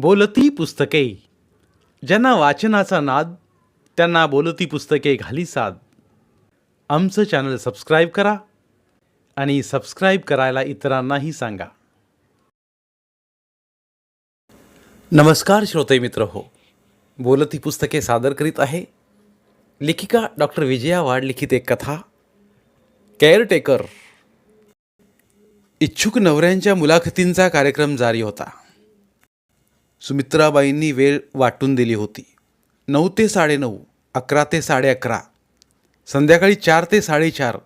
बोलती पुस्तके. ज्यांना वाचनाचा नाद त्यांना बोलती पुस्तके घाली साद. आमचं चॅनल सबस्क्राईब करा आणि सबस्क्राईब करायला इतरांनाही सांगा. नमस्कार श्रोते मित्र हो. बोलती पुस्तके सादर करीत आहे लेखिका डॉक्टर विजया वाड लिखित एक कथा केअरटेकर. इच्छुक नवऱ्यांच्या मुलाखतींचा कार्यक्रम जारी होता. सुमित्राबाईंनी वेळ वाटून दिली होती. नऊ ते साडेनऊ अकरा ते साडे अकरा संध्याकाळी चार ते साडेचार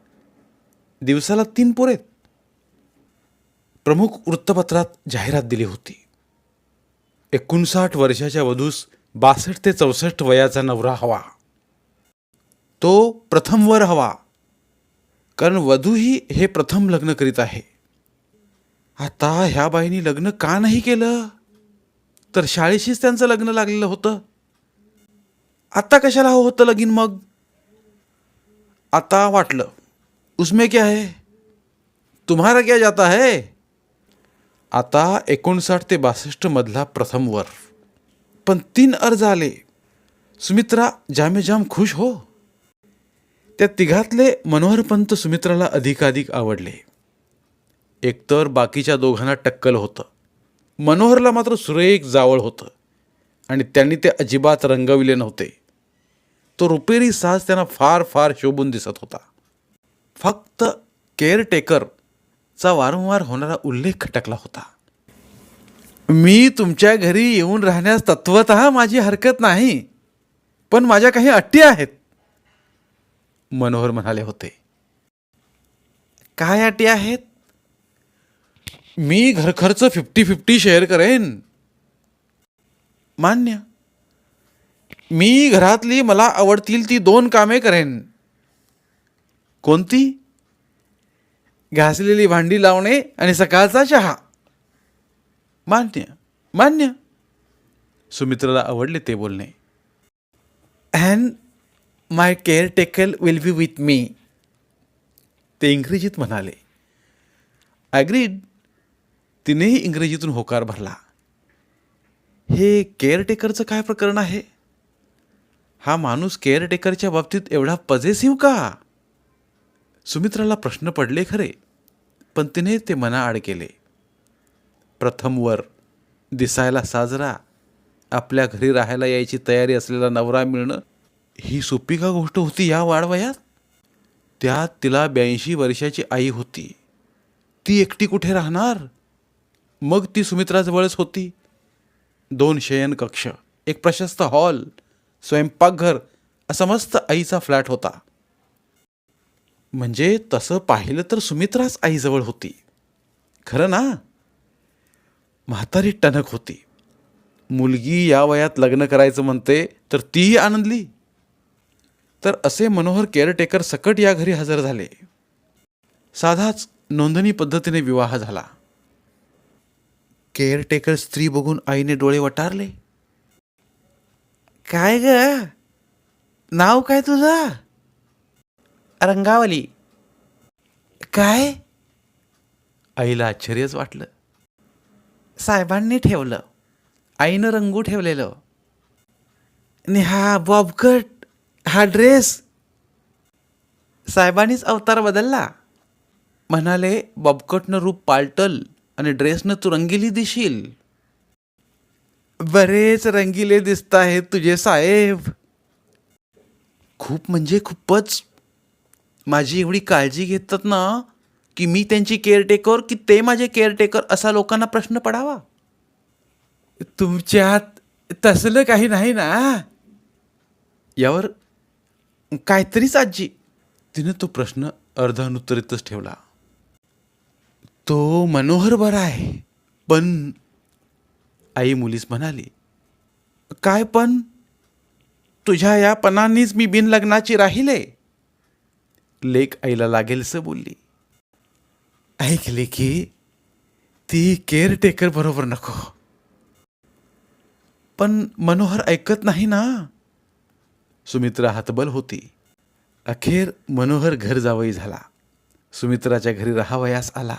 दिवसाला तीन पोरेत प्रमुख वृत्तपत्रात जाहिरात दिली होती. एकोणसाठ वर्षाच्या वधूस बासष्ट ते चौसष्ट वयाचा नवरा हवा. तो प्रथमवर हवा. कारण वधूही हे प्रथम लग्न करीत आहे. आता ह्या बाईनी लग्न का नाही केलं? तर शाळेशीच त्यांचं लग्न लागलेलं होतं. आत्ता कशाला हवं होतं लगीन मग? आता वाटलं उसमे क्या है? तुम्हारा क्या जाता है? आता एकोणसाठ ते बासष्ट मधला प्रथम वर. पण तीन अर्ज आले. सुमित्रा जामेजाम खुश हो. त्या तिघातले मनोहरपंत सुमित्राला अधिकाधिक आवडले. एकतर बाकीच्या दोघांना टक्कल होतं. मनोहरला मात्र सुरेख जावळ होतं. आणि त्यांनी ते अजिबात रंगविले नव्हते. तो रुपेरी साज त्यांना फार फार शोभून दिसत होता. फक्त केअरटेकरचा वारंवार होणारा उल्लेख खटकला होता. मी तुमच्या घरी येऊन राहण्यास तत्वत माझी हरकत नाही पण माझ्या काही अट्टी आहेत मनोहर म्हणाले होते. काय अटी आहेत? मी घरखर्च फिफ्टी फिफ्टी शेअर करेन. मान्य. मी घरातली मला आवडतील ती दोन कामे करेन. कोणती? घासलेली भांडी लावणे आणि सकाळचा चहा. मान्य. मान्य. सुमित्राला आवडले ते बोलणे. And my caretaker will be with me ते इंग्रजीत म्हणाले. ॲग्रीड तिनेही इंग्रजीतून होकार भरला. हे केअरटेकरचं काय प्रकरण आहे? हा माणूस केअरटेकरच्या बाबतीत एवढा पजेसिव्ह का? सुमित्राला प्रश्न पडले खरे पण तिने ते मनाआड केले. प्रथमवर दिसायला साजरा आपल्या घरी राहायला यायची तयारी असलेला नवरा मिळणं ही सोपी का गोष्ट होती या वाढवयात? त्यात तिला ब्याऐंशी वर्षाची आई होती. ती एकटी कुठे राहणार? मग ती सुमित्राजवळच होती. दोन शयन कक्ष एक प्रशस्त हॉल स्वयंपाकघर असा मस्त आईचा फ्लॅट होता. म्हणजे तसं पाहिलं तर सुमित्राच आईजवळ होती. खरं ना? म्हातारी टणक होती. मुलगी या वयात लग्न करायचं म्हणते तर तीही आनंदली. तर असे मनोहर केअरटेकर सकट या घरी हजर झाले. साधाच नोंदणी पद्धतीने विवाह झाला. केअरटेकर स्त्री बघून आईने डोळे वटारले. काय ग? नाव काय तुझं? रंगावली. काय? आईला आश्चर्यच वाटलं. साहेबांनी ठेवलं. आईनं रंगू ठेवलेलं. आणि हा बॉबकट हा ड्रेस. साहेबांनीच अवतार बदलला. म्हणाले बॉबकटनं रूप पालटल. आणि ड्रेसनं तू रंगिली दिशील. बरेच रंगिले दिसत आहेत तुझे साहेब. खूप म्हणजे खूपच. माझी एवढी काळजी घेतात ना की मी त्यांची केअरटेकर की ते माझे केअरटेकर असा लोकांना प्रश्न पडावा. तुमच्यात तसलं काही नाही ना? यावर काहीतरीच आजी. तिने तो प्रश्न अर्धानुत्तरितच ठेवला. तो मनोहर बरा आहे. पण आई मुलीस म्हणाली काय पण? तुझ्या या पणांनीच मी बिनलग्नाची राहिले. लेक आईला लागेलसं बोलली. ऐकले की ती केअरटेकर बरोबर नको. पण मनोहर ऐकत नाही ना. सुमित्रा हातबल होती. अखेर मनोहर घर जावई झाला. सुमित्राच्या घरी राहावयास आला.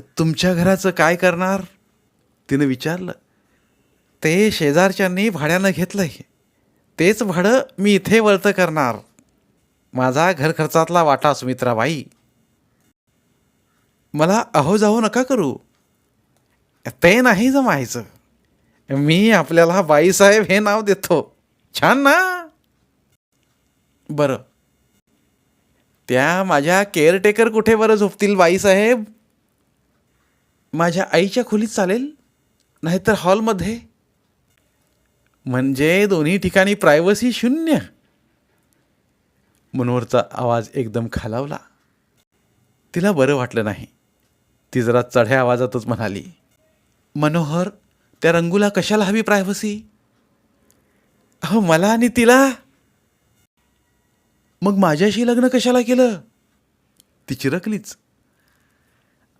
तुमच्या घराचं काय करणार? तिनं विचारलं. ते शेजारच्यांनी भाड्यानं घेतलं आहे तेच भाडं मी इथे वळतं करणार. माझा घर खर्चातला वाटा सुमित्राबाई. मला अहो जाऊ नका करू. ते नाही जमायचं. मी आपल्याला बाईसाहेब हे नाव देतो. छान ना? बरं. त्या माझ्या केअरटेकर कुठे बरं झोपतील बाईसाहेब? माझ्या आईच्या खोलीत चालेल? नाहीतर हॉलमध्ये? म्हणजे दोन्ही ठिकाणी प्रायव्हसी शून्य. मनोहरचा आवाज एकदम खालावला. तिला बरं वाटलं नाही. ती जरा चढ्या आवाजातच म्हणाली मनोहर त्या रंगूला कशाला हवी प्रायव्हसी? अहो मला आणि तिला. मग माझ्याशी लग्न कशाला केलं? ती चिरकलीच.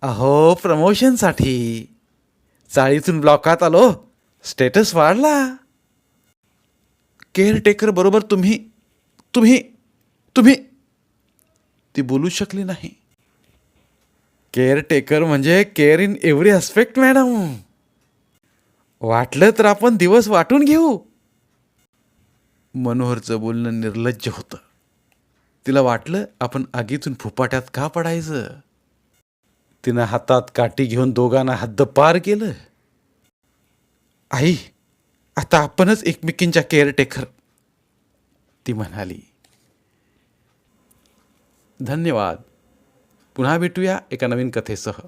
अहो प्रमोशनसाठी. चाळीतून ब्लॉकात आलो. स्टेटस वाढला. केअरटेकर बरोबर तुम्ही तुम्ही तुम्ही. ती बोलू शकली नाही. केअरटेकर म्हणजे care in every aspect madam. वाटलं तर आपण दिवस वाटून घेऊ. मनोहरचं बोलणं निर्लज्ज होतं. तिला वाटलं आपण आगीतून फुपाट्यात का पडायचं? तिनं हातात काठी घेऊन दोघांना हद्द पार केलं. आई आता आपणच एकमेकींच्या केअरटेकर ती म्हणाली धन्यवाद. पुन्हा भेटूया एका नवीन कथेसह.